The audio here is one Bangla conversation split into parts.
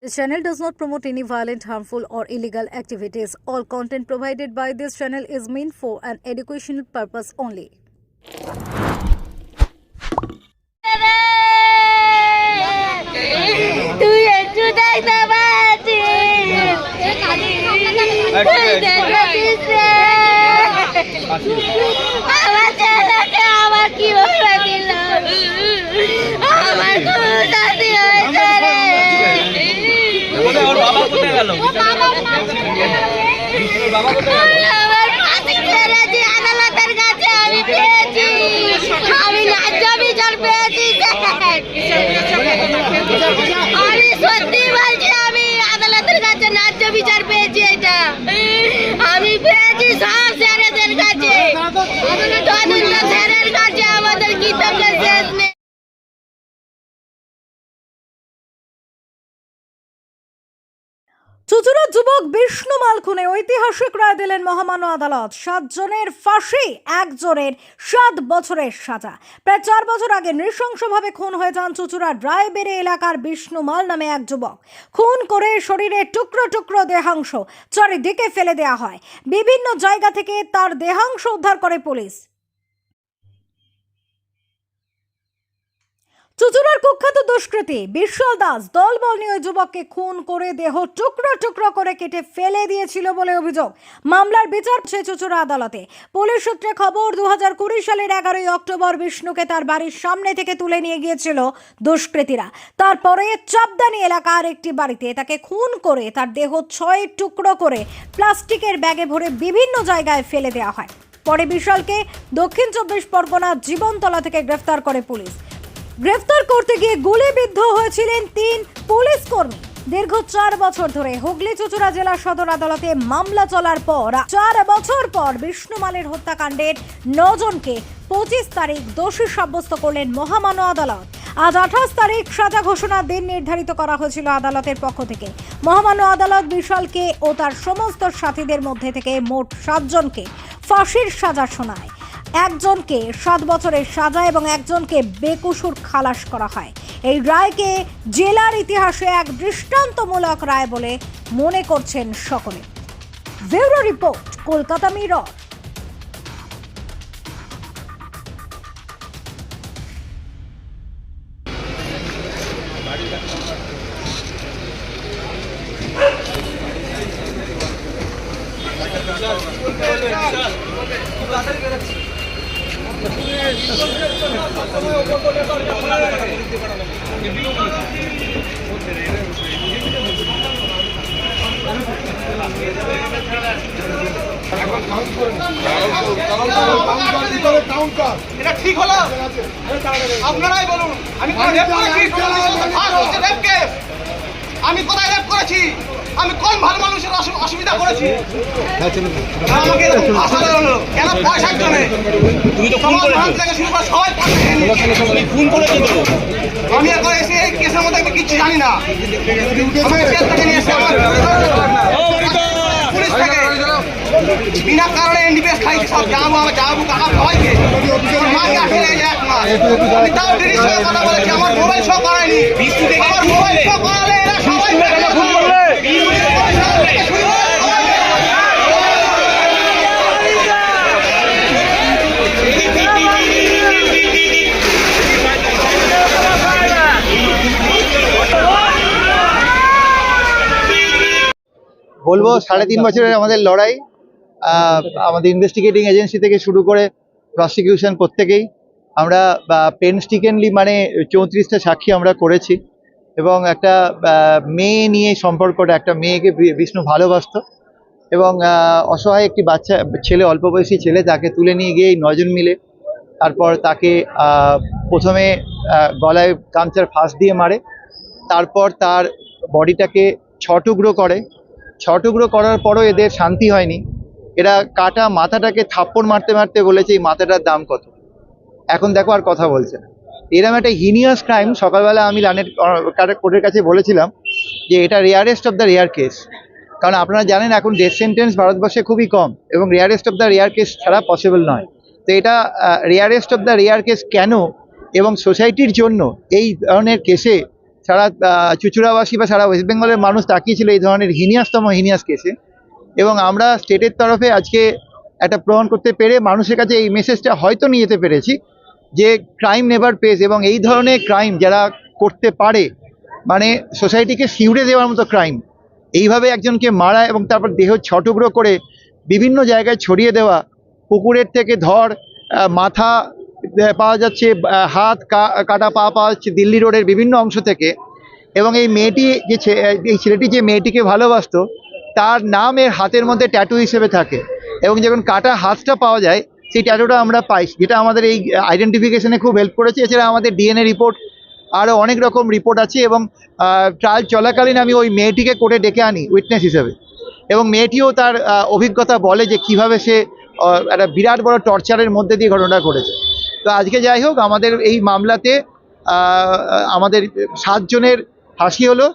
This channel does not promote any violent, harmful, or illegal activities. All content provided by this channel is meant for an educational purpose only. তুই একটু দেখতে পাচ্ছিস তুই দেখেছিস রে? আমার ছেলেকে আমার কি বলে দিল আমার বিচার পেয়েছি এটা। আমি পেয়েছি সব স্যারেদের কাছে। চুচুড়া যুবক বিষ্ণুমাল খুনে ঐতিহাসিক রায় দিলেন মহামান্য আদালত। সাতজনের ফাঁসি, একজনের সাত বছরের সাজা। প্রায় চার বছর আগে নৃশংসভাবে খুন হয়ে যান চুচুড়ার রায়বেড়ে এলাকার বিষ্ণু মাল নামে এক যুবক। খুন করে শরীরে টুকরো টুকরো দেহাংশ চারিদিকে ফেলে দেওয়া হয়। বিভিন্ন জায়গা থেকে তার দেহাংশ উদ্ধার করে পুলিশ। চুচুড়ার কুখ্যাত দুষ্কৃতী বিশ্বল দাস দলবল নিয়ে ওই যুবককে খুন করে দেহ টুকরো টুকরো করে কেটে ফেলে দিয়েছিল বলে অভিযোগ। মামলার বিচার সে চুচুড়া আদালতে। পুলিশ সূত্রে খবর দু কুড়ি সালের এগারোই অক্টোবর বিষ্ণুকে তার বাড়ির সামনে থেকে তুলে নিয়ে গিয়েছিল দুষ্কৃতীরা। তারপরে চাপদানি এলাকার একটি বাড়িতে তাকে খুন করে তার দেহ ছয় টুকরো করে প্লাস্টিকের ব্যাগে ভরে বিভিন্ন জায়গায় ফেলে দেওয়া হয়। পরে বিশালকে দক্ষিণ চব্বিশ পরগনা জীবনতলা থেকে গ্রেফতার করে পুলিশ। গ্রেফতার করতে গিয়ে গুলিবিদ্ধ হয়েছিলেন তিন পুলিশ কর্মী। দীর্ঘ চার বছর ধরে হুগলি চুচুড়া জেলা সদর আদালতে মামলা চলার পর, চার বছর পর বিষ্ণুমালের হত্যাকাণ্ডের নজনকে পঁচিশ তারিখ দোষী সাব্যস্ত করলেন মহামান্য আদালত। আজ আঠাশ তারিখ সাজা ঘোষণার দিন নির্ধারিত করা হয়েছিল আদালতের পক্ষ থেকে। মহামান্য আদালত বিশালকে ও তার সমস্ত সাথীদের মধ্যে থেকে মোট সাতজনকে ফাঁসির সাজা শোনায়। একজনকে সাত বছরের সাজা এবং একজনকে বেকসুর খালাস করা হয়। এই রায়কে জেলার ইতিহাসে এক দৃষ্টান্তমূলক রায় বলে মনে করছেন সকলে। Bureau report, Kolkata mirror. এটা ঠিক হলো? আপনারাই বলুন। আমি আমি কোথায় রেপ করেছি? আমি কোন ভালো মানুষের অসু- অসুবিধা করেছি। আমাকে এরকম ভাষা হলো। কেন পয়সার জন্য তুমি তো ফোন করে থেকে শুরু করে সবাই তুমি ফোন করেছ তো? আমি এখন এসে এই কেসের মধ্যে আমি কিচ্ছু জানি না। আমি থেকে নিয়ে এসে আমার পুলিশ থেকে। বিনা কারণে এনডিপিএস খাইছি, সব যাব আমার যাব কাকা সবাইকে বলব, সাড়ে তিন বছরের আমাদের লড়াই। আমাদের ইনভেস্টিগেটিং এজেন্সি থেকে শুরু করে প্রসিকিউশন প্রত্যেকেই। আমরা পেনস্টিকেনলি মানে চৌত্রিশটা সাক্ষী আমরা করেছি। এবং একটা মেয়ে নিয়ে সম্পর্কটা একটা মেয়েকে বিষ্ণু ভালোবাসতো। এবং অসহায় একটি বাচ্চা ছেলে অল্প বয়সী ছেলে তাকে তুলে নিয়ে গিয়ে নজন মিলে তারপর তাকে প্রথমে গলায় গামছার ফাঁস দিয়ে মারে। তারপর তার বডিটাকে ছ টুকরো করে। ছ টুকরো করার পরও এদের শান্তি হয়নি। এরা কাটা মাথাটাকে থাপ্পড় মারতে মারতে বলেছে এই মাথাটার দাম কত? এখন দেখো আর কথা বলছে না। এরকম একটা হিনিয়াস ক্রাইম সকালবেলা আমি লানের কোর্টের কাছে বলেছিলাম যে এটা rarest of the rare case কারণ আপনারা জানেন এখন ডেথ সেন্টেন্স ভারতবর্ষে খুবই কম এবং rarest of the rare case ছাড়া পসিবল নয়। তো এটা rarest of the rare case কেন এবং সোসাইটির জন্য এই ধরনের কেসে সারা চুচুড়াবাসী বা সারা ওয়েস্ট বেঙ্গলের মানুষ তাকিয়েছিল এই ধরনের হিনিয়াসতম হিনিয়াস কেসে এবং আমরা স্টেটের তরফে আজকে একটা প্রমাণ করতে পেরে মানুষের কাছে এই মেসেজটা হয়তো নিয়ে যেতে পেরেছি যে ক্রাইম নেভার পেস এবং এই ধরনের ক্রাইম যারা করতে পারে মানে সোসাইটিকে শিউড়ে দেওয়ার মতো ক্রাইম এইভাবে একজনকে মারা এবং তারপর দেহ ছটুকরো করে বিভিন্ন জায়গায় ছড়িয়ে দেওয়া, পুকুরের থেকে ধর মাথা পাওয়া যাচ্ছে হাত কাটা পা পাওয়া যাচ্ছে দিল্লি রোডের বিভিন্ন অংশ থেকে এবং এই মেয়েটি যে এই ছেলেটি যে মেয়েটিকে ভালোবাসতো তার নাম এর হাতের মধ্যে ট্যাটু হিসেবে থাকে। এবং যখন কাটা হাতটা পাওয়া যায়, সেই ট্যাটুটা আমরা পাই, যেটা আমাদের এই আইডেন্টিফিকেশনে খুব হেল্প করেছে। এছাড়া আমাদের ডিএনএ রিপোর্ট আরও অনেক রকম রিপোর্ট আছে এবং ট্রায়াল চলাকালীন আমি ওই মেয়েটিকে কোর্টে ডেকে আনি উইটনেস হিসেবে। এবং মেয়েটিও তার অভিজ্ঞতা বলে যে কীভাবে সে একটা বিরাট বড় টর্চারের মধ্যে দিয়ে ঘটনাটা করেছে তো আজকে যাই হোক, আমাদের এই মামলাতে আমাদের সাতজনের ফাঁসি হলো।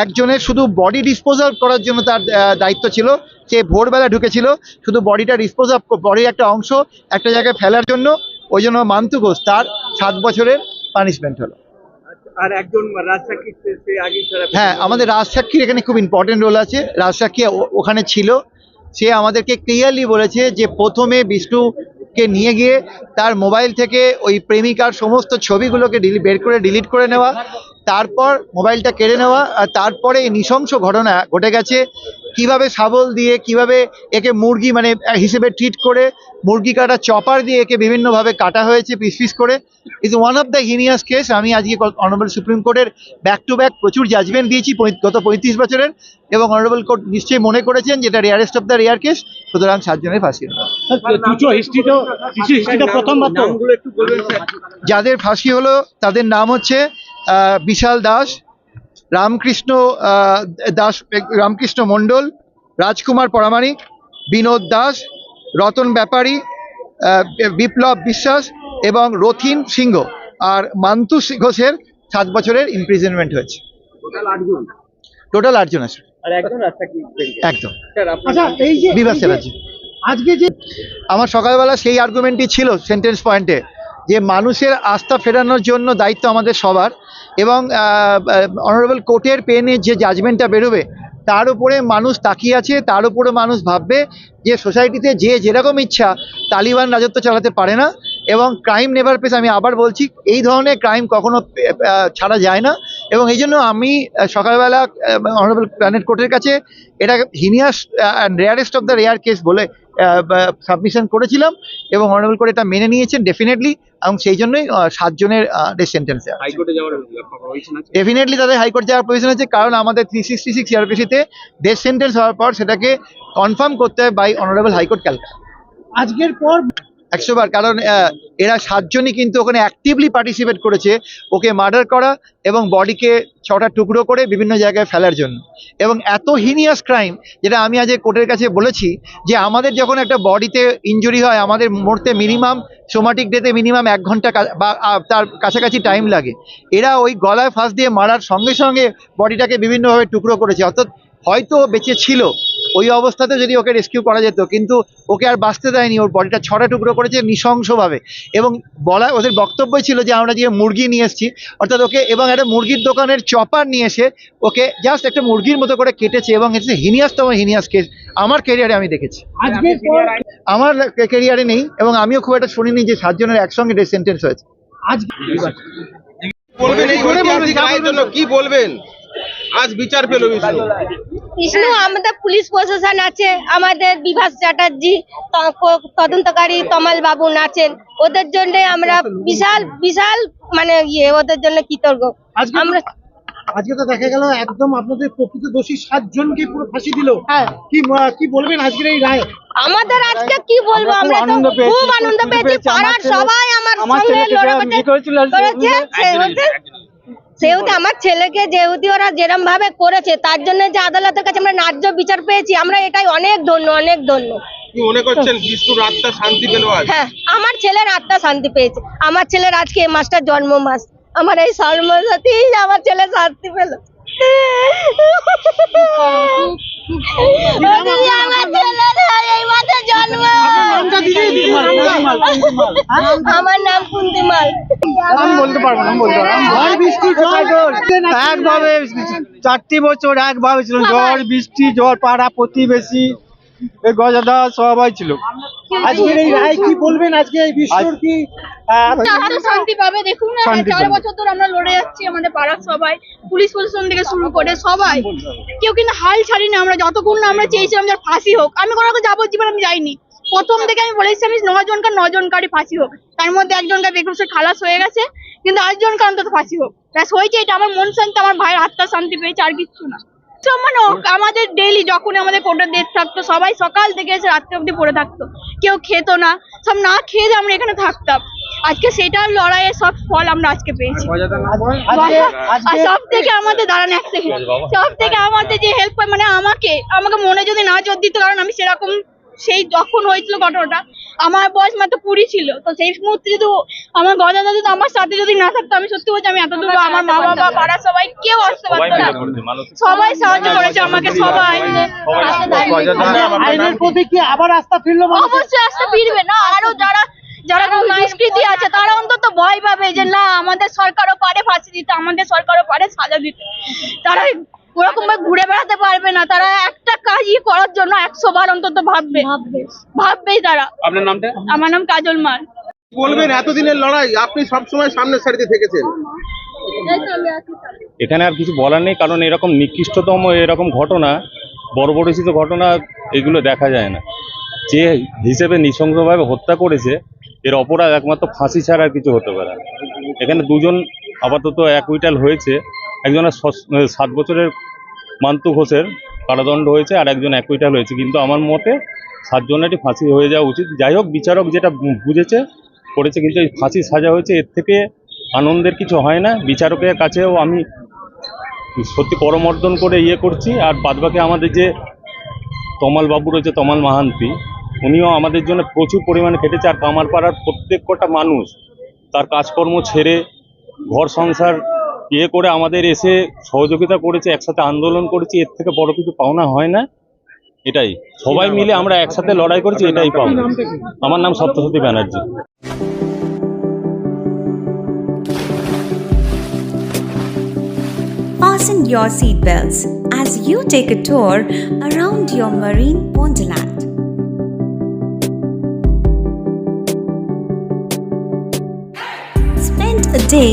একজনের শুধু বডি ডিসপোজাল করার জন্য তার দায়িত্ব ছিল সে ভোরবেলা ঢুকেছিল শুধু বডিটা ডিসপোজ অফ বডির একটা অংশ একটা জায়গায় ফেলার জন্য ওই জন্য মান্তু ঘোষ তার সাত বছরের পানিশমেন্ট হলো। আর একজন আগে ছাড়া হ্যাঁ আমাদের রাজসাক্ষীর এখানে খুব ইম্পর্টেন্ট রোল আছে। রাজসাক্ষী ওখানে ছিল। সে আমাদেরকে ক্লিয়ারলি বলেছে যে প্রথমে বিষ্ণুকে নিয়ে গিয়ে তার মোবাইল থেকে ওই প্রেমিকার সমস্ত ছবিগুলোকে বের করে ডিলিট করে নেওয়া। তারপর মোবাইলটা কেড়ে নেওয়া আর তারপরে এই নৃশংস ঘটনা ঘটে গেছে। কীভাবে শাবল দিয়ে কীভাবে একে মুরগি মানে হিসেবে ট্রিট করে মুরগি কাটা চপার দিয়ে একে বিভিন্নভাবে কাটা হয়েছে পিস পিস করে। Is one of the heinous case আমি আজকে অনারেবল সুপ্রিম কোর্টের ব্যাক টু ব্যাক প্রচুর জাজমেন্ট দিয়েছি গত পঁয়ত্রিশ বছরের এবং অনারেবল কোর্ট নিশ্চয়ই মনে করেছেন যেটা rarest of the rare case সুতরাং সাতজনের ফাঁসি যাদের ফাঁসি হলো তাদের নাম হচ্ছে বিশাল দাস রামকৃষ্ণ দাস রামকৃষ্ণ মণ্ডল রাজকুমার পরামানিক বিনোদ দাস রতন ব্যাপারী বিপ্লব বিশ্বাস এবং রথিন সিংহ। আর মান্তু ঘোষের সাত বছরের ইমপ্রিজনমেন্ট হয়েছে। টোটাল আটজন আছে। আর একজন রাজসাক্ষী একদম। আচ্ছা আজকে যে আমার সকালবেলা সেই আর্গুমেন্টই ছিল সেন্টেন্স পয়েন্টে যে মানুষের আস্থা ফেরানোর জন্য দায়িত্ব আমাদের সবার এবং অনারেবল কোর্টের পেনে যে জাজমেন্টটা বেরোবে, তার উপরে মানুষ তাকিয়ে আছে, তার উপরে মানুষ ভাববে যে সোসাইটিতে যে যেরকম ইচ্ছা তালিবান রাজত্ব চালাতে পারে না এবং ক্রাইম নেভার পেস আমি আবার বলছি, এই ধরনের ক্রাইম কখনো ছাড়া যায় না এবং এই জন্য আমি সকালবেলা অনারেবল প্ল্যানেট কোর্টের কাছে এটা heinous and rarest of the rare case বলে সাবমিশন করেছিলাম এবং অনারেবল কোর্ট এটা মেনে নিয়েছেন ডেফিনেটলি এবং সেই জন্যই আহ, সাতজনের ডেথ সেন্টেন্স ডেফিনেটলি তাদের হাইকোর্ট যাওয়ার প্রয়োজন আছে কারণ আমাদের থ্রি সিক্সটি সিক্স ইয়ারপিসিতে ডেথ সেন্টেন্স হওয়ার পর সেটাকে কনফার্ম করতে হয় বাই অনারেবল হাইকোর্ট ক্যালকাটা। আজকের পর একশো বার। কারণ এরা সাতজনই কিন্তু ওখানে অ্যাক্টিভলি পার্টিসিপেট করেছে। ওকে মার্ডার করা এবং বডিকে ছটা টুকরো করে বিভিন্ন জায়গায় ফেলার জন্য। এবং এত হিনিয়াস ক্রাইম যেটা আমি আজ কোর্টের কাছে বলেছি, যে আমাদের যখন একটা বডিতে ইনজুরি হয়, আমাদের মরতে মিনিমাম সোমাটিক ডেতে মিনিমাম এক ঘণ্টা বা তার কাছাকাছি টাইম লাগে। এরা ওই গলায় ফাঁস দিয়ে মারার সঙ্গে সঙ্গে বডিটাকে বিভিন্নভাবে টুকরো করেছে। অর্থাৎ হয়তো বেঁচে ছিল। ওই অবস্থাতে যদি ওকে রেস্কিউ করা যেত কিন্তু ওকে আর বাঁচতে দেয়নি। ওর বডিটা ছটা টুকরো করেছে নৃশংসভাবে। এবং বলা ওদের বক্তব্যই ছিল যে আমরা যে মুরগি নিয়ে এসেছি অর্থাৎ ওকে এবং একটা মুরগির দোকানের চপার নিয়ে এসে ওকে জাস্ট একটা মুরগির মতো করে কেটেছে এবং হচ্ছে হিনিয়াসতম হিনিয়াস কেস আমার কেরিয়ারে আমি দেখেছি। আমার কেরিয়ারে নেই এবং আমিও খুব একটা শুনিনি যে সাতজনের একসঙ্গে ডেথ সেন্টেন্স হয়েছে। বলবেন? কি বলবেন? আজ বিচার পেল বিষ্ণু। বিষ্ণু আমাদের পুলিশ প্রশাসন আছে আমাদের বিভাস চ্যাটার্জি তদন্তকারী তমাল বাবু আছেন ওদের জন্য আমরা বিশাল বিশাল মানে ইয়ে ওদের জন্য কৃতজ্ঞ। আমরা আজকে তো দেখা গেল একদম আপনাদের প্রকৃত দোষী সাতজনকে পুরো ফাঁসি দিল। হ্যাঁ। কি কি বলবেন আজকের এই রায়? আমাদের আজকে কি বলব? আমরা খুব তো আনন্দ পেয়েছি, খুব আনন্দ পেয়েছি। পাড়ার সবাই আমার সঙ্গে ছেলেকে লড়ে যা করেছে। সেহেতু আমার ছেলেকে যেহেতু ওরা যেরম ভাবে করেছে তার জন্য যে আদালতের কাছে আমরা ন্যায্য বিচার পেয়েছি আমরা এটাই অনেক ধন্য অনেক ধন্য। মনে করছেন বিষ্ণুর আত্মা শান্তি পেল হ্যাঁ আমার ছেলের আত্মা শান্তি পেয়েছে। আমার ছেলের আজকে এ মাসটার জন্ম মাস আমার এই সাথেই আমার ছেলে শান্তি পেল। আমার নাম কুন্দিমাল আমি বলতে পারব না বলতে একভাবে চারটি বছর একভাবে ছিল। ঝড় বৃষ্টি ঝড় পাড়া প্রতিবেশী। এই গজাদা সবাই ছিল আজকের এই রায় কি বলবেন? আজকে এই বিশ্বর কি শান্তি পাবে। দেখুন না চার বছর ধরে আমরা লড়ে যাচ্ছি আমাদের পাড়ার সবাই পুলিশ প্রশাসন থেকে শুরু করে সবাই। কেউ কিন্তু হাল ছাড়ি না আমরা যতক্ষণ না আমরা চেয়েছিলাম যার ফাঁসি হোক। আমি কোনো যাবজ্জীবন আমি যাইনি। প্রথম থেকে আমি বলেছি আমি নজনকার নজনকারই ফাঁসি হোক। তার মধ্যে একজনকার খালাস হয়ে গেছে কিন্তু আরেকজনকার অন্তত ফাঁসি হোক। ব্যাস হয়েছে এটা। আমার মন শান্তি আমার ভাইয়ের আত্মা শান্তি পেয়েছে আর কিচ্ছু না। সম্মান আমাদের ডেইলি যখন আমাদের কোর্টের ডেট থাকতো সবাই সকাল থেকে এসে রাত্রে অবধি পড়ে থাকতো। কেউ খেত না সব না খেয়ে যে আমরা এখানে থাকতাম। আজকে সেটার লড়াইয়ের সব ফল আমরা আজকে পেয়েছি। আর সব থেকে আমাদের দাঁড়ান এক সেকেন্ড সব থেকে আমাদের যে হেল্প মানে আমাকে আমাকে মনে যদি না জোর দিত কারণ আমি সেরকম সেই যখন হয়েছিল ঘটনাটা আমার বয়স মাত্র কুড়ি ছিল তো সেই মুহূর্তে যদি আমার গজা দাদু আমার সাথে যদি না থাকতো আমি সত্যি বলছি আমি এত দূর আমার মা বাবা পাড়া সবাই কেউ আসতে পারতো না। সবাই সাহায্য করেছে আমাকে সবাই। আইনের প্রতি কি আবার আস্থা ফিরলো অবশ্যই আসতে ফিরবে না আরও যারা যারা দুষ্কৃতি আছে তারা অন্তত ভয় পাবে যে না আমাদের সরকারও পারে ফাঁসি দিতে আমাদের সরকারও পারে সাজা দিতে। তারা ওরকম ভাবে ঘুরে বেড়াতে পারবে না। তারা একটা কাজই করার জন্য একশো বার অন্তত ভাববে। ভাববেই তারা। আপনার নামটা? আমার নাম কাজল মাল। বলবেন এতদিনের লড়াই আপনি সবসময় সামনের সারিতে থেকেছেন। এখানে আর কিছু বলার নেই কারণ এরকম নিকৃষ্টতম এরকম ঘটনা বর্বরচিত ঘটনা এগুলো দেখা যায় না। যে হিসেবে নৃশংসভাবে হত্যা করেছে এর অপরাধ একমাত্র ফাঁসি ছাড়া আর কিছু হতে পারে এখানে দুজন আপাতত অ্যাকুইটাল হয়েছে। একজনের সাত বছরের মান্তু ঘোষের কারাদণ্ড হয়েছে আর একজন অ্যাকুইটাল হয়েছে। কিন্তু আমার মতে সাতজনেরই ফাঁসি হয়ে যাওয়া উচিত। যাই হোক, বিচারক যেটা বুঝেছে, করেছে, কিন্তু এই ফাঁসি সাজা হয়েছে, এর থেকে আনন্দের কিছু হয় না। বিচারকের কাছেও আমি সত্যি করমর্দন করে ইয়ে করছি। আর বাদবাকি আমাদের যে তমাল বাবু রয়েছে, তমাল মাহান্তি, উনিও আমাদের জন্য প্রচুর পরিমাণে খেটেছে। আর কামারপাড়ার প্রত্যেক কটা মানুষ তার কাজকর্ম ছেড়ে, ঘর সংসার ইয়ে করে আমাদের এসে সহযোগিতা করেছে, একসাথে আন্দোলন করেছি, এর থেকে বড় কিছু পাওনা হয় না। এটাই। সবাই মিলে আমরা একসাথে লড়াই করেছি, এটাই পাওনা। আমার নাম সপ্তসতী Banerjee. Fasten your seatbelts as you take a tour around your marine wonderland. Spend a day